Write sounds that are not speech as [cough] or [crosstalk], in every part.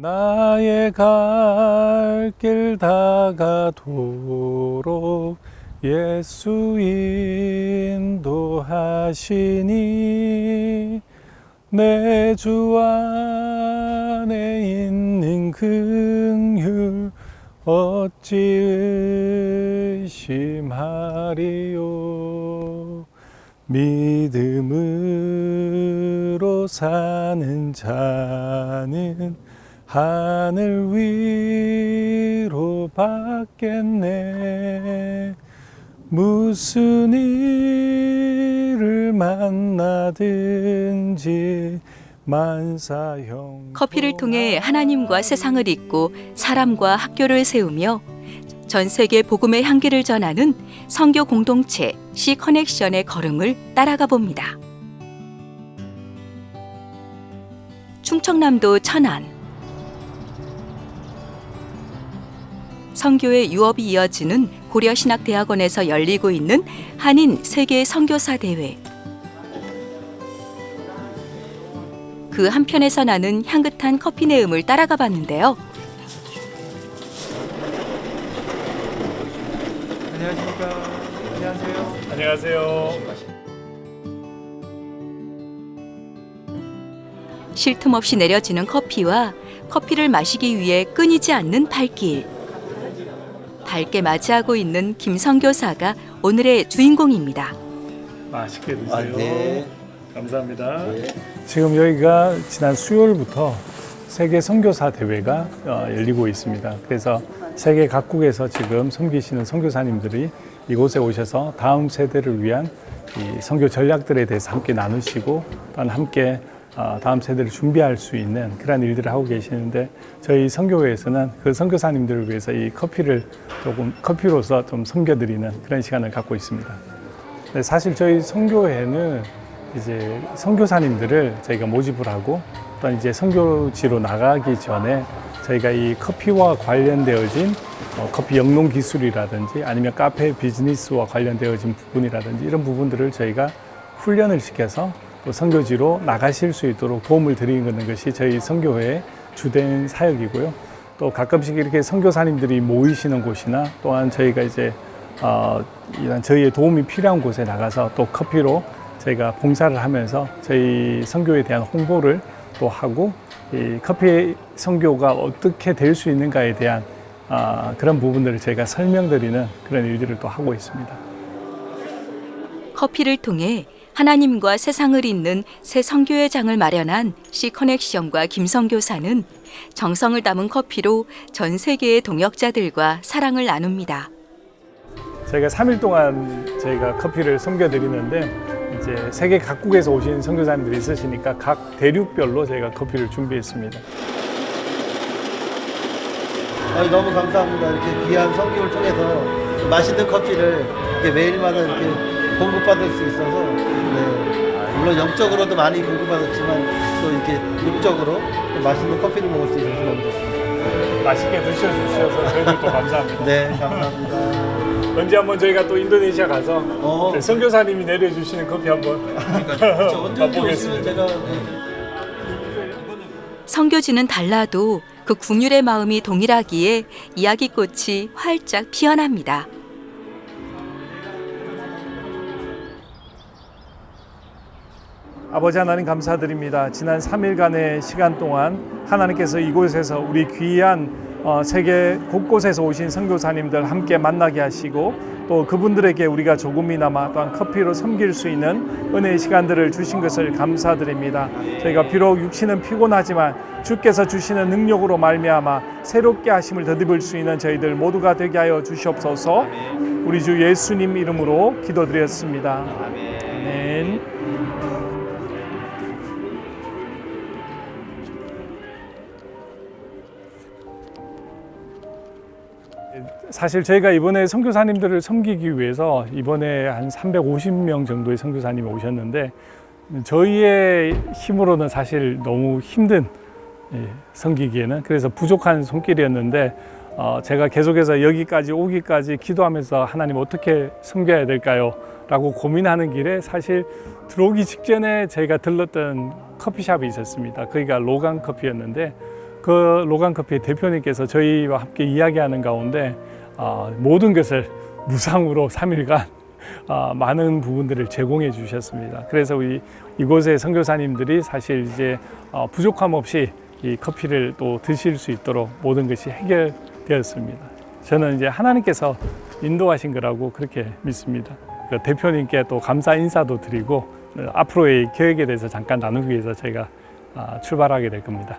나의 갈 길 다가도록 예수 인도하시니 내 주 안에 있는 긍휼 어찌 의심하리요? 믿음으로 사는 자는 하늘 위로 받겠네. 무슨 일을 만나든지 만사형 커피를 통해 하나님과 세상을 잇고 사람과 학교를 세우며 전 세계 복음의 향기를 전하는 선교 공동체 C 커넥션의 걸음을 따라가 봅니다. 충청남도 천안 선교의 유업이 이어지는 고려신학대학원에서 열리고 있는 한인 세계 선교사 대회. 그 한편에서 나는 향긋한 커피 내음을 따라가 봤는데요. 안녕하십니까 안녕하세요 안녕하세요 쉴 틈 없이 내려지는 커피와 커피를 마시기 위해 끊이지 않는 발길. 밝게 맞이하고 있는 김성교사가 오늘의 주인공입니다. 맛있게 드세요 아, 네. 감사합니다 지금 여기가 지난 수요일부터 세계 선교사 대회가 어, 열리고 있습니다. 그래서 세계 각국에서 지금 섬기시는 선교사님들이 이곳에 오셔서 다음 세대를 위한 이 선교 전략들에 대해서 함께 나누시고 또한 함께 어, 다음 세대를 준비할 수 있는 그런 일들을 하고 계시는데 저희 선교회에서는 그 선교사님들을 위해서 이 커피를 조금 커피로서 좀 섬겨드리는 그런 시간을 갖고 있습니다. 네, 사실 저희 선교회는 이제 선교사님들을 저희가 모집을 하고 또 이제 선교지로 나가기 전에 저희가 이 커피와 관련되어진 어, 커피 영농 기술이라든지 아니면 카페 비즈니스와 관련되어진 부분이라든지 이런 부분들을 저희가 훈련을 시켜서 또 선교지로 나가실 수 있도록 도움을 드리는 것이 저희 선교회의 주된 사역이고요. 또 가끔씩 이렇게 선교사님들이 모이시는 곳이나 또한 저희가 이제 어, 저희의 도움이 필요한 곳에 나가서 또 커피로 저희가 봉사를 하면서 저희 선교에 대한 홍보를 또 하고 이 커피 선교가 어떻게 될 수 있는가에 대한 아, 그런 부분들을 저희가 설명드리는 그런 일들을 또 하고 있습니다. 커피를 통해 하나님과 세상을 잇는 새 선교회 장을 마련한 C 커넥션과 김성교사는 정성을 담은 커피로 전 세계의 동역자들과 사랑을 나눕니다. 저희가 3일 동안 저희가 커피를 섬겨 드리는데 이제 세계 각국에서 오신 선교사님들이 있으시니까 각 대륙별로 저희가 커피를 준비했습니다. 아니, 너무 감사합니다. 이렇게 귀한 성교를 통해서 맛있는 커피를 이렇게 매일마다 이렇게 공급받을 수 있어서 네. 물론 영적으로도 많이 공급받았지만 또 이렇게 육적으로 또 맛있는 커피를 먹을 수 있어서 너무 좋습니다. 맛있게 드셔주셔서 저희들도 감사합니다. 네, 감사합니다. 언제 한번 저희가 또 인도네시아 가서 어. 네, 선교사님이 내려주시는 커피 한번 그러니까 언제 오시면 맛보겠습니다. 제가 네. 선교지는 달라도 그 국률의 마음이 동일하기에 이야기꽃이 활짝 피어납니다. 아버지 하나님 감사드립니다. 지난 3일간의 시간 동안 하나님께서 이곳에서 우리 귀한 어, 세계 곳곳에서 오신 선교사님들 함께 만나게 하시고 또 그분들에게 우리가 조금이나마 또한 커피로 섬길 수 있는 은혜의 시간들을 주신 것을 감사드립니다. 저희가 비록 육신은 피곤하지만 주께서 주시는 능력으로 말미암아 새롭게 하심을 더입을 수 있는 저희들 모두가 되게 하여 주시옵소서. 우리 주 예수님 이름으로 기도드렸습니다. 사실 저희가 이번에 선교사님들을 섬기기 위해서 이번에 한 350명 정도의 선교사님이 오셨는데 저희의 힘으로는 사실 너무 힘든 예, 섬기기에는 그래서 부족한 손길이었는데 어, 제가 계속해서 여기까지 오기까지 기도하면서 하나님 어떻게 섬겨야 될까요? 라고 고민하는 길에 사실 들어오기 직전에 저희가 들렀던 커피숍이 있었습니다. 거기가 로강 커피였는데 그 로간 커피 대표님께서 저희와 함께 이야기하는 가운데 어, 모든 것을 무상으로 3일간 어, 많은 부분들을 제공해 주셨습니다. 그래서 우리 이곳의 선교사님들이 사실 이제 어, 부족함 없이 이 커피를 또 드실 수 있도록 모든 것이 해결되었습니다. 저는 이제 하나님께서 인도하신 거라고 그렇게 믿습니다. 그 대표님께 또 감사 인사도 드리고 어, 앞으로의 계획에 대해서 잠깐 나누기 위해서 저희가 아, 출발하게 될 겁니다.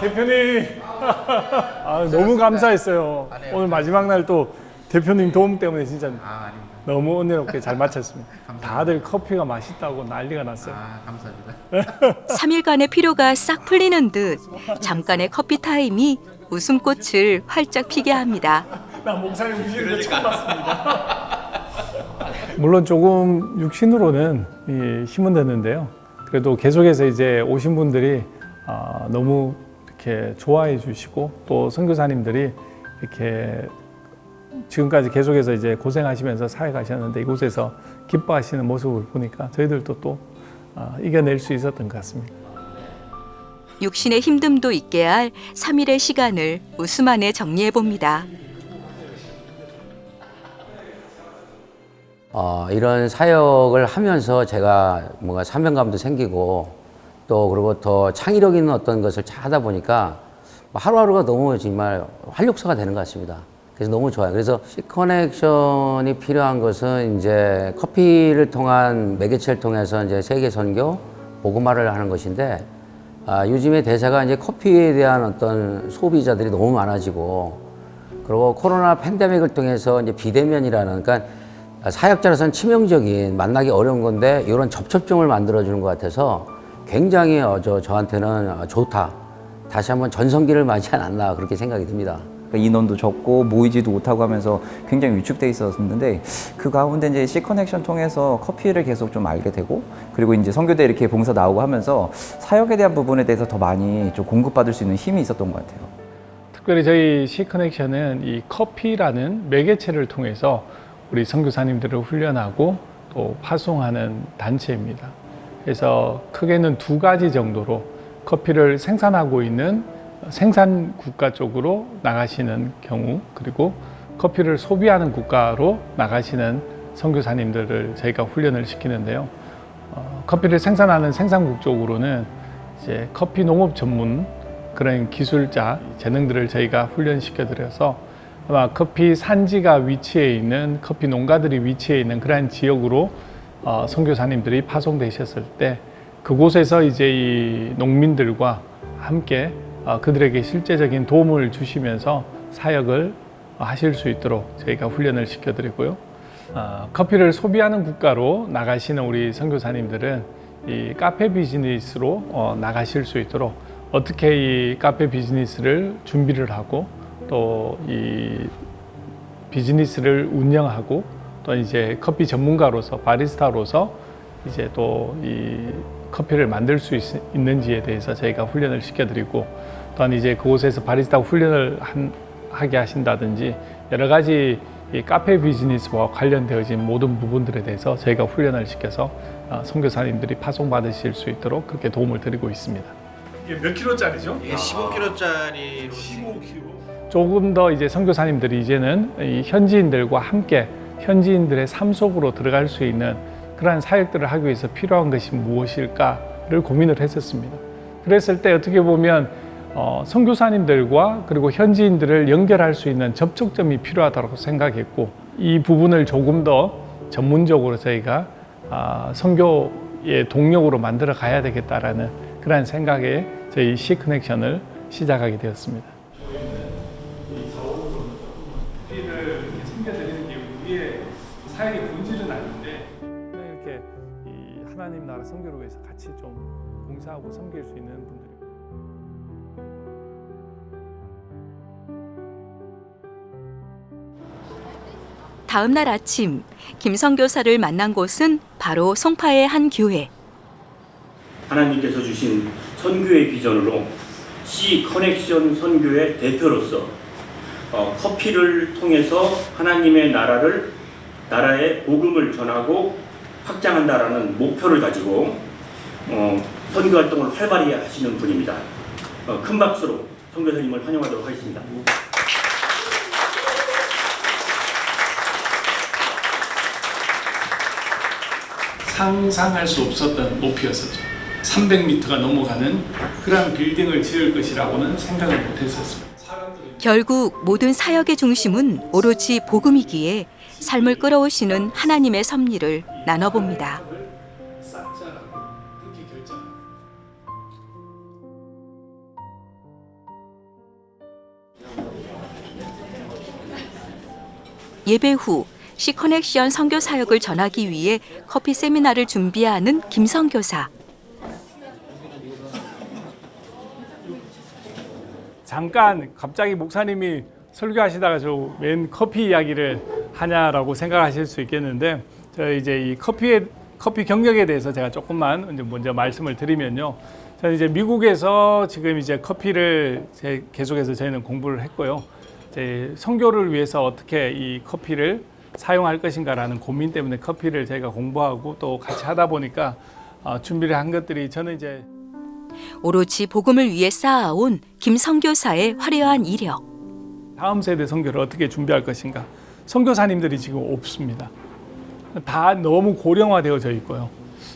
대표님 [laughs] 아, 너무 감사했어요. 오늘 마지막 날 또 대표님 도움 때문에 진짜 아, 아닙니다. 너무 은혜롭게 잘 마쳤습니다. [laughs] 다들 커피가 맛있다고 난리가 났어요. 아, 감사합니다. [laughs] 3일간의 피로가 싹 풀리는 듯 잠깐의 커피 타임이 웃음꽃을 활짝 피게 합니다. 나 목사님 거 처음 봤습니다. 물론 조금 육신으로는 이 힘은 드는데요. 그래도 계속해서 이제 오신 분들이 아, 너무 이렇게 좋아해 주시고 또 선교사님들이 이렇게 지금까지 계속해서 이제 고생하시면서 사회 가셨는데 이곳에서 기뻐하시는 모습을 보니까 저희들도 또 아, 이겨낼 수 있었던 것 같습니다. 육신의 힘듦도 있게 할 3일의 시간을 웃음 안에 정리해 봅니다. 어, 이런 사역을 하면서 제가 뭔가 사명감도 생기고 또 그리고 더 창의력 있는 어떤 것을 하다 보니까 하루하루가 너무 정말 활력소가 되는 것 같습니다. 그래서 너무 좋아요. 그래서 시커넥션이 필요한 것은 이제 커피를 통한 매개체를 통해서 이제 세계 선교, 복음화를 하는 것인데 아, 요즘의 대세가 이제 커피에 대한 어떤 소비자들이 너무 많아지고 그리고 코로나 팬데믹을 통해서 이제 비대면이라는 그러니까 사역자로서는 치명적인 만나기 어려운 건데 이런 접촉점을 만들어 주는 것 같아서 굉장히 어, 저 저한테는 어, 좋다. 다시 한번 전성기를 맞지 않았나 그렇게 생각이 듭니다. 그러니까 인원도 적고 모이지도 못하고 하면서 굉장히 위축돼 있었는데 그 가운데 이제 C 커넥션 통해서 커피를 계속 좀 알게 되고 그리고 이제 선교대 이렇게 봉사 나오고 하면서 사역에 대한 부분에 대해서 더 많이 좀 공급받을 수 있는 힘이 있었던 것 같아요. 특별히 저희 시커넥션은 이 커피라는 매개체를 통해서 우리 선교사님들을 훈련하고 또 파송하는 단체입니다. 그래서 크게는 두 가지 정도로 커피를 생산하고 있는 생산 국가 쪽으로 나가시는 경우 그리고 커피를 소비하는 국가로 나가시는 선교사님들을 저희가 훈련을 시키는데요. 어, 커피를 생산하는 생산국 쪽으로는 이제 커피 농업 전문 그런 기술자 재능들을 저희가 훈련시켜 드려서 아마 커피 산지가 위치해 있는 커피 농가들이 위치해 있는 그러한 지역으로 어, 선교사님들이 파송되셨을 때 그곳에서 이제 이 농민들과 함께 어, 그들에게 실제적인 도움을 주시면서 사역을 하실 수 있도록 저희가 훈련을 시켜드리고요. 어, 커피를 소비하는 국가로 나가시는 우리 선교사님들은 이 카페 비즈니스로 어, 나가실 수 있도록 어떻게 이 카페 비즈니스를 준비를 하고 또 이 비즈니스를 운영하고 또 이제 커피 전문가로서 바리스타로서 이제 또 이 커피를 만들 수 있, 있는지에 대해서 저희가 훈련을 시켜드리고 또한 이제 그곳에서 바리스타 훈련을 한, 하게 하신다든지 여러 가지 이 카페 비즈니스와 관련되어진 모든 부분들에 대해서 저희가 훈련을 시켜서 어, 선교사님들이 파송받으실 수 있도록 그렇게 도움을 드리고 있습니다. 이게 몇 킬로짜리죠? 이게 15kg짜리로 조금 더 이제 선교사님들이 이제는 이 현지인들과 함께 현지인들의 삶 속으로 들어갈 수 있는 그러한 사역들을 하기 위해서 필요한 것이 무엇일까를 고민을 했었습니다. 그랬을 때 어떻게 보면 어, 선교사님들과 그리고 현지인들을 연결할 수 있는 접촉점이 필요하다고 생각했고 이 부분을 조금 더 전문적으로 저희가 아, 선교의 동력으로 만들어 가야 되겠다라는 그러한 생각에 저희 C 커넥션을 시작하게 되었습니다. 나라 선교를 위해서 같이 좀 봉사하고 섬길 수 있는 분들이 다음 날 아침 김성 교사를 만난 곳은 바로 송파의 한 교회. 하나님께서 주신 선교의 비전으로 C 커넥션 선교의 대표로서 어, 커피를 통해서 하나님의 나라를 나라의 복음을 전하고 확장한다라는 목표를 가지고 어, 선교 활동을 활발히 하시는 분입니다. 어, 큰 박수로 선교사님을 환영하도록 하겠습니다. 상상할 수 없었던 높이였었죠. 300m가 넘어가는 그런 빌딩을 지을 것이라고는 생각을 못했었습니다. 결국 모든 사역의 중심은 오로지 복음이기에 삶을 끌어오시는 하나님의 섭리를 나눠봅니다. 예배 후 시커넥션 선교 사역을 전하기 위해 커피 세미나를 준비하는 김성교사. 잠깐 갑자기 목사님이 설교하시다가 저 웬 커피 이야기를 하냐라고 생각하실 수 있겠는데 저 이제 이 커피의 커피 경력에 대해서 제가 조금만 먼저 말씀을 드리면요. 저는 이제 미국에서 지금 이제 커피를 제- 계속해서 저희는 공부를 했고요. 이제 선교를 위해서 어떻게 이 커피를 사용할 것인가라는 고민 때문에 커피를 저희가 공부하고 또 같이 하다 보니까 어, 준비를 한 것들이 저는 이제 오로지 복음을 위해 쌓아온 김성교사의 화려한 이력. 다음 세대 선교를 어떻게 준비할 것인가. 선교사님들이 지금 없습니다. 다 너무 고령화되어져 있고요.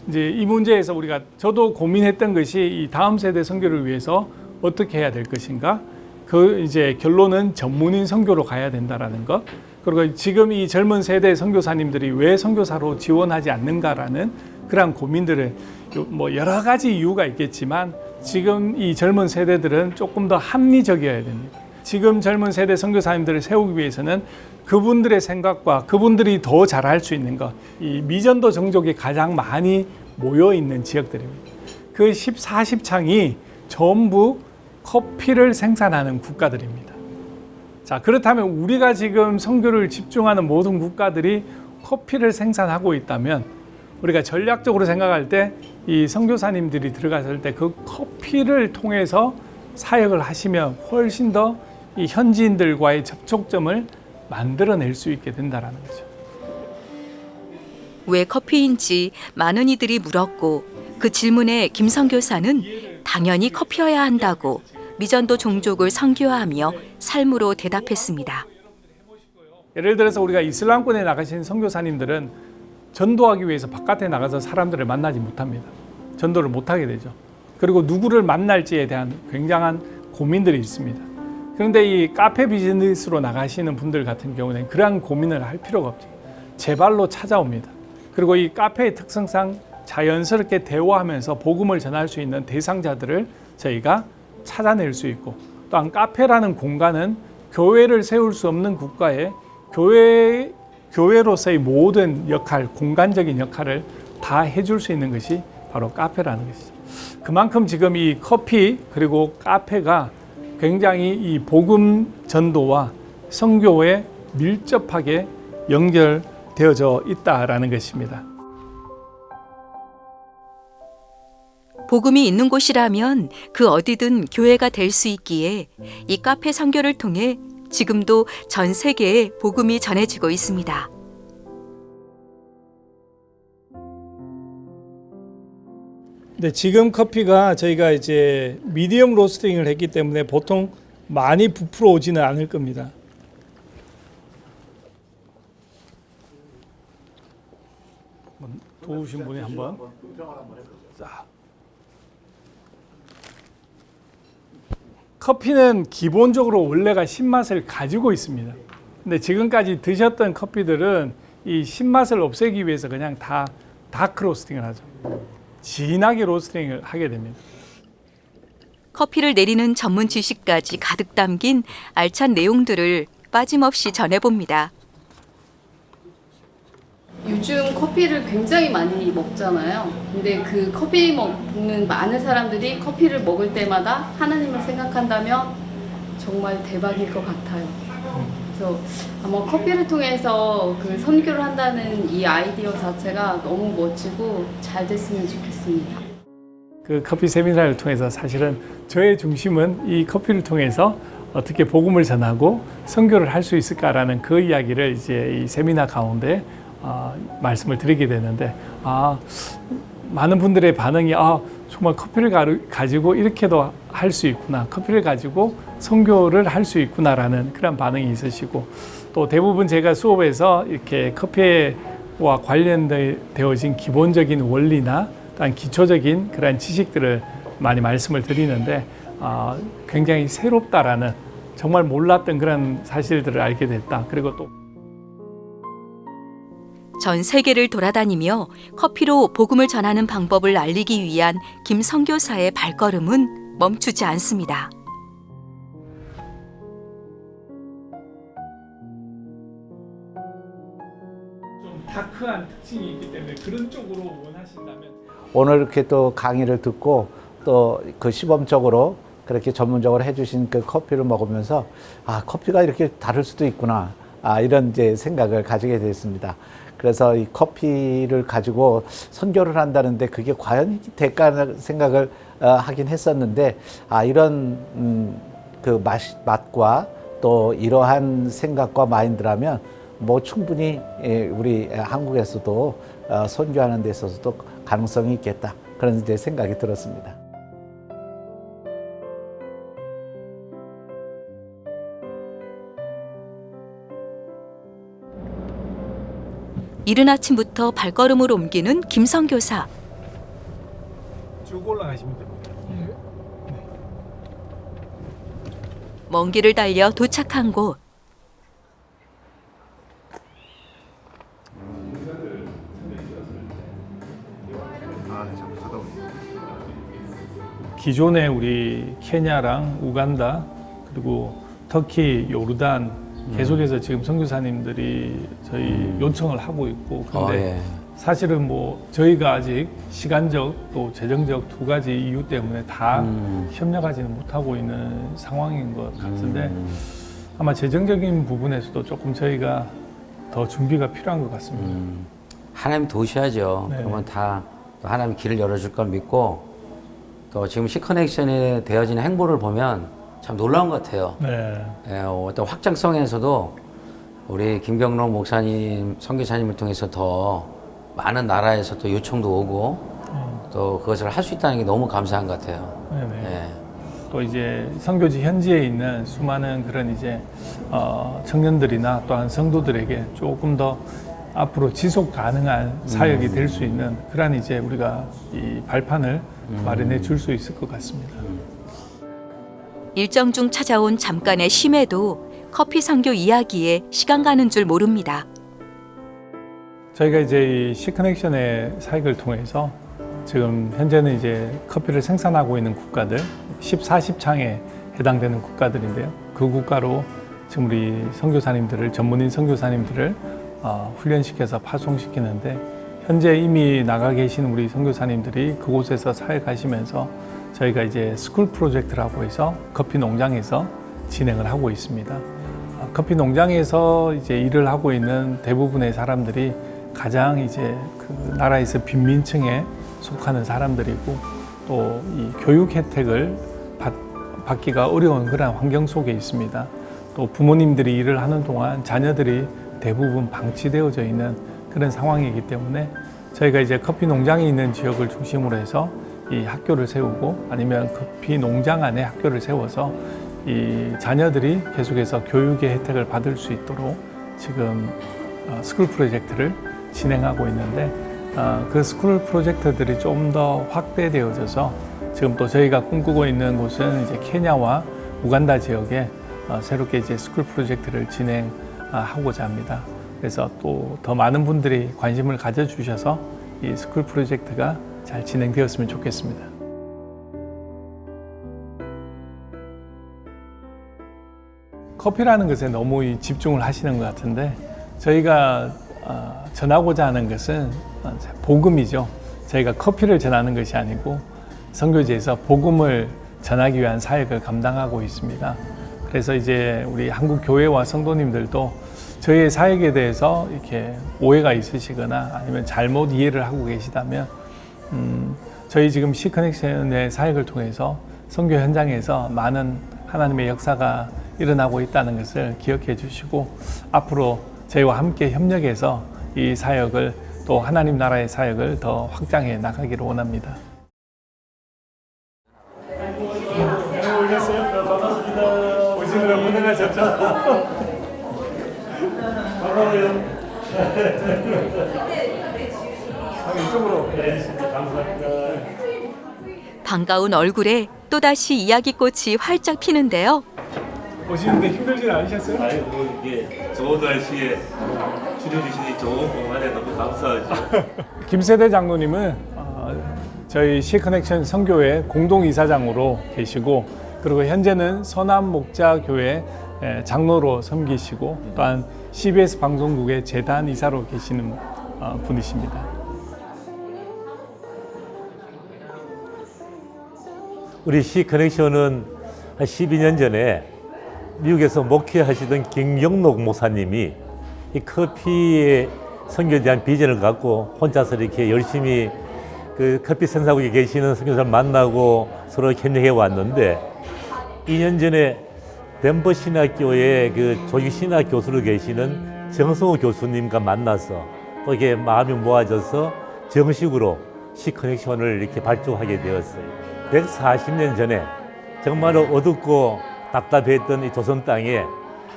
이제 이 문제에서 우리가 저도 고민했던 것이 이 다음 세대 선교를 위해서 어떻게 해야 될 것인가. 그 이제 결론은 전문인 선교로 가야 된다라는 것. 그리고 지금 이 젊은 세대 선교사님들이 왜 선교사로 지원하지 않는가라는 그런 고민들을 요- 뭐 여러 가지 이유가 있겠지만 지금 이 젊은 세대들은 조금 더 합리적이어야 됩니다. 지금 젊은 세대 선교사님들을 세우기 위해서는 그분들의 생각과 그분들이 더 잘할 수 있는 것, 이 미전도 종족이 가장 많이 모여 있는 지역들입니다. 그 14십창이 전부 커피를 생산하는 국가들입니다. 자, 그렇다면 우리가 지금 선교를 집중하는 모든 국가들이 커피를 생산하고 있다면 우리가 전략적으로 생각할 때 이 선교사님들이 들어갔을 때 그 커피를 통해서 사역을 하시면 훨씬 더 이 현지인들과의 접촉점을 만들어낼 수 있게 된다라는 거죠. 왜 커피인지 많은 이들이 물었고 그 질문에 김성 교사는 당연히 커피여야 한다고 미전도 종족을 선교하며 삶으로 대답했습니다. 예를 들어서 우리가 이슬람권에 나가신 선교사님들은 전도하기 위해서 바깥에 나가서 사람들을 만나지 못합니다. 전도를 못하게 되죠. 그리고 누구를 만날지에 대한 굉장한 고민들이 있습니다. 그런데 이 카페 비즈니스로 나가시는 분들 같은 경우는 그러한 고민을 할 필요가 없죠. 제 발로 찾아옵니다. 그리고 이 카페의 특성상 자연스럽게 대화하면서 복음을 전할 수 있는 대상자들을 저희가 찾아낼 수 있고 또한 카페라는 공간은 교회를 세울 수 없는 국가에 교회 교회로서의 모든 역할, 공간적인 역할을 다 해줄 수 있는 것이 바로 카페라는 것이죠. 그만큼 지금 이 커피 그리고 카페가 굉장히 이 복음 전도와 선교에 밀접하게 연결되어져 있다라는 것입니다. 복음이 있는 곳이라면 그 어디든 교회가 될 수 있기에 이 카페 선교를 통해 지금도 전 세계에 복음이 전해지고 있습니다. 근데 지금 커피가 저희가 이제 미디엄 로스팅을 했기 때문에 보통 많이 부풀어 오지는 않을 겁니다. 도우신 분이 한번 자. 커피는 기본적으로 원래가 신맛을 가지고 있습니다. 근데 지금까지 드셨던 커피들은 이 신맛을 없애기 위해서 그냥 다 다크 로스팅을 하죠. 진하게 로스팅을 하게 됩니다. 커피를 내리는 전문 지식까지 가득 담긴 알찬 내용들을 빠짐없이 전해봅니다. 요즘 커피를 굉장히 많이 먹잖아요. 근데 그 커피 먹는 많은 사람들이 커피를 먹을 때마다 하나님을 생각한다면 정말 대박일 것 같아요. 그래서 아마 커피를 통해서 그 선교를 한다는 이 아이디어 자체가 너무 멋지고 잘 됐으면 좋겠습니다. 그 커피 세미나를 통해서 사실은 저의 중심은 이 커피를 통해서 어떻게 복음을 전하고 선교를 할 수 있을까라는 그 이야기를 이제 이 세미나 가운데 아, 말씀을 드리게 되는데 아 많은 분들의 반응이 아 정말 커피를 가, 가지고 이렇게도 할 수 있구나 커피를 가지고 선교를 할 수 있구나라는 그런 반응이 있으시고 또 대부분 제가 수업에서 이렇게 커피와 관련되어진 기본적인 원리나 또한 기초적인 그런 지식들을 많이 말씀을 드리는데 아, 굉장히 새롭다라는 정말 몰랐던 그런 사실들을 알게 됐다. 그리고 또 전 세계를 돌아다니며 커피로 복음을 전하는 방법을 알리기 위한 김 선교사의 발걸음은 멈추지 않습니다. 좀 다크한 특징이 있기 때문에 그런 쪽으로 원하신다면 오늘 이렇게 또 강의를 듣고 또 그 시범적으로 그렇게 전문적으로 해주신 그 커피를 먹으면서 아 커피가 이렇게 다를 수도 있구나 아 이런 이제 생각을 가지게 됐습니다. 그래서 이 커피를 가지고 선교를 한다는데 그게 과연 될까 생각을 어, 하긴 했었는데 아 이런 음, 그 맛, 맛과 또 이러한 생각과 마인드라면 뭐 충분히 예, 우리 한국에서도 어, 선교하는 데 있어서도 가능성이 있겠다 그런 이제 생각이 들었습니다. 이른 아침부터 발걸음을 옮기는 김 선교사. 쭉 올라가시면 됩니다. 먼 길을 달려 도착한 곳. 기존에 우리 케냐랑 우간다 그리고 터키, 요르단 계속해서 지금 선교사님들이 저희 요청을 하고 있고 어, 근데 예. 사실은 뭐 저희가 아직 시간적 또 재정적 두 가지 이유 때문에 다 음. 협력하지는 못하고 있는 상황인 것 같은데 음. 아마 재정적인 부분에서도 조금 저희가 더 준비가 필요한 것 같습니다. 음. 하나님 도우셔야죠. 네. 그러면 다 하나님 길을 열어줄 걸 믿고 또 지금 시커넥션에 되어지는 행보를 보면 참 놀라운 것 같아요. 네. 예, 어떤 확장성에서도 우리 김경록 목사님, 선교사님을 통해서 더 많은 나라에서 또 요청도 오고 또 그것을 할 수 있다는 게 너무 감사한 것 같아요. 네 네. 예. 또 이제 선교지 현지에 있는 수많은 그런 이제 어, 청년들이나 또한 성도들에게 조금 더 앞으로 지속 가능한 사역이 될 수 있는 그런 이제 우리가 이 발판을 마련해 줄 수 있을 것 같습니다. 일정 중 찾아온 잠깐의 쉼에도 커피 선교 이야기에 시간 가는 줄 모릅니다. 저희가 이제 이 시커넥션의 사역을 통해서 지금 현재는 이제 커피를 생산하고 있는 국가들 14십창에 해당되는 국가들인데요. 그 국가로 지금 우리 선교사님들을 전문인 선교사님들을 어, 훈련시켜서 파송시키는데 현재 이미 나가 계신 우리 선교사님들이 그곳에서 사역하시면서 저희가 이제 스쿨 프로젝트라고 해서 커피 농장에서 진행을 하고 있습니다. 어, 커피 농장에서 이제 일을 하고 있는 대부분의 사람들이 가장 이제 그 나라에서 빈민층에 속하는 사람들이고 또 이 교육 혜택을 받, 받기가 어려운 그런 환경 속에 있습니다. 또 부모님들이 일을 하는 동안 자녀들이 대부분 방치되어져 있는 그런 상황이기 때문에 저희가 이제 커피 농장이 있는 지역을 중심으로 해서 이 학교를 세우고 아니면 커피 농장 안에 학교를 세워서 이 자녀들이 계속해서 교육의 혜택을 받을 수 있도록 지금 어, 스쿨 프로젝트를 진행하고 있는데 어, 그 스쿨 프로젝트들이 좀 더 확대되어져서 지금 또 저희가 꿈꾸고 있는 곳은 이제 케냐와 우간다 지역에 어, 새롭게 이제 스쿨 프로젝트를 진행하고자 합니다. 그래서 또 더 많은 분들이 관심을 가져주셔서 이 스쿨 프로젝트가 잘 진행되었으면 좋겠습니다. 커피라는 것에 너무 이 집중을 하시는 것 같은데 저희가 어, 전하고자 하는 것은 어, 복음이죠. 저희가 커피를 전하는 것이 아니고 선교지에서 복음을 전하기 위한 사역을 감당하고 있습니다. 그래서 이제 우리 한국 교회와 성도님들도 저희의 사역에 대해서 이렇게 오해가 있으시거나 아니면 잘못 이해를 하고 계시다면 음, 저희 지금 시커넥션의 사역을 통해서 선교 현장에서 많은 하나님의 역사가 일어나고 있다는 것을 기억해 주시고 앞으로 저희와 함께 협력해서 이 사역을 또 하나님 나라의 사역을 더 확장해 나가기를 원합니다. 반갑습니다. 오시느라 고생하셨죠? [laughs] 반가워요. 이쪽으로. 네, 감사합니다. 반가운 얼굴에 또다시 이야기꽃이 활짝 피는데요. 오시는데 힘들진 않으셨어요? 아이고 이게 좋은 날씨에 줄여주시니 좋은 공간에 너무 감사하죠. [laughs] 김세대 장로님은 어, 저희 시커넥션 선교회 공동 이사장으로 계시고 그리고 현재는 서남 목자 교회 에, 장로로 섬기시고 또한 CBS 방송국의 재단 이사로 계시는 어, 분이십니다. 우리 시 커넥션은 한 12년 전에 미국에서 목회하시던 김경록 목사님이 이 커피의 선교에 대한 비전을 갖고 혼자서 이렇게 열심히 그 커피 생산국에 계시는 선교사를 만나고 서로 협력해 왔는데 2년 전에 덴버 신학교의 그 조직 신학 교수로 계시는 정성호 교수님과 만나서 또 이게 마음이 모아져서 정식으로 시 커넥션을 이렇게 발족하게 되었어요. 140년 전에 정말로 어둡고 답답했던 이 조선 땅에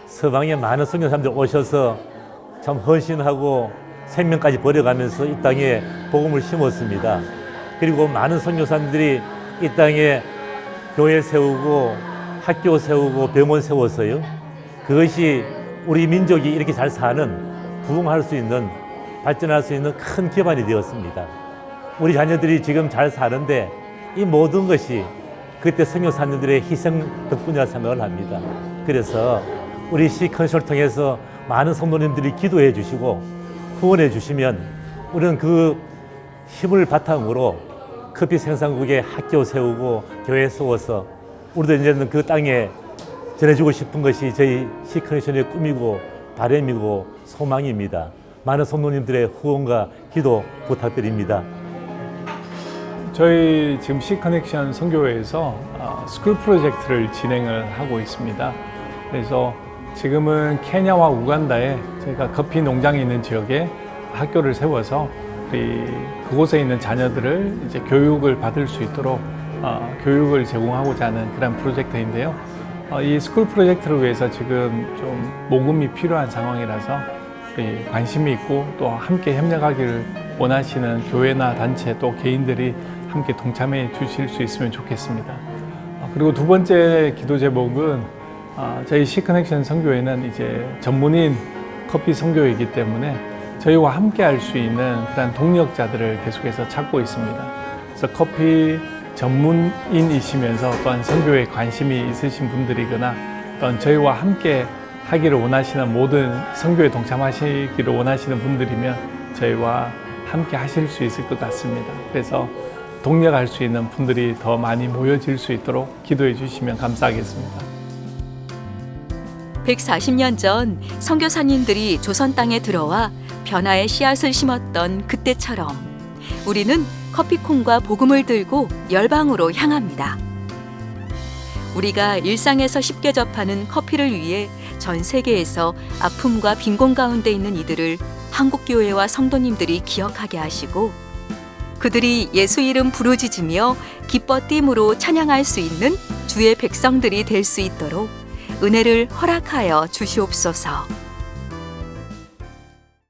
서방의 많은 선교사람들 오셔서 참 헌신하고 생명까지 버려가면서 이 땅에 복음을 심었습니다. 그리고 많은 선교사님들이 이 땅에 교회 세우고 학교 세우고 병원 세웠어요. 그것이 우리 민족이 이렇게 잘 사는 부흥할 수 있는 발전할 수 있는 큰 기반이 되었습니다. 우리 자녀들이 지금 잘 사는데 이 모든 것이 그때 선교사님들의 희생 덕분이라 생각을 합니다. 그래서 우리 시컨설을 통해서 많은 성도님들이 기도해 주시고 후원해 주시면 우리는 그 힘을 바탕으로 커피 생산국에 학교 세우고 교회 세워서 우리도 이제는 그 땅에 전해주고 싶은 것이 저희 시커넥션의 꿈이고 바람이고 소망입니다. 많은 성도님들의 후원과 기도 부탁드립니다. 저희 지금 시커넥션 선교회에서 어, 스쿨 프로젝트를 진행을 하고 있습니다. 그래서 지금은 케냐와 우간다에 저희가 커피 농장이 있는 지역에 학교를 세워서 우리 그곳에 있는 자녀들을 이제 교육을 받을 수 있도록 어, 교육을 제공하고자 하는 그런 프로젝트인데요. 어, 이 스쿨 프로젝트를 위해서 지금 좀 모금이 필요한 상황이라서 관심이 있고 또 함께 협력하기를 원하시는 교회나 단체 또 개인들이 함께 동참해 주실 수 있으면 좋겠습니다. 어, 그리고 두 번째 기도 제목은 어, 저희 시커넥션 선교회는 이제 전문인 커피 선교회이기 때문에 저희와 함께 할 수 있는 그런 동력자들을 계속해서 찾고 있습니다. 그래서 커피 전문인이시면서 또한 선교에 관심이 있으신 분들이거나 또한 저희와 함께 하기를 원하시는 모든 선교에 동참하시기를 원하시는 분들이면 저희와 함께 하실 수 있을 것 같습니다. 그래서 동력할 수 있는 분들이 더 많이 모여질 수 있도록 기도해 주시면 감사하겠습니다. 140년 전 선교사님들이 조선 땅에 들어와 변화의 씨앗을 심었던 그때처럼 우리는 커피콩과 복음을 들고 열방으로 향합니다. 우리가 일상에서 쉽게 접하는 커피를 위해 전 세계에서 아픔과 빈곤 가운데 있는 이들을 한국 교회와 성도님들이 기억하게 하시고 그들이 예수 이름 부르짖으며 기뻐 띠으로 찬양할 수 있는 주의 백성들이 될 수 있도록 은혜를 허락하여 주시옵소서.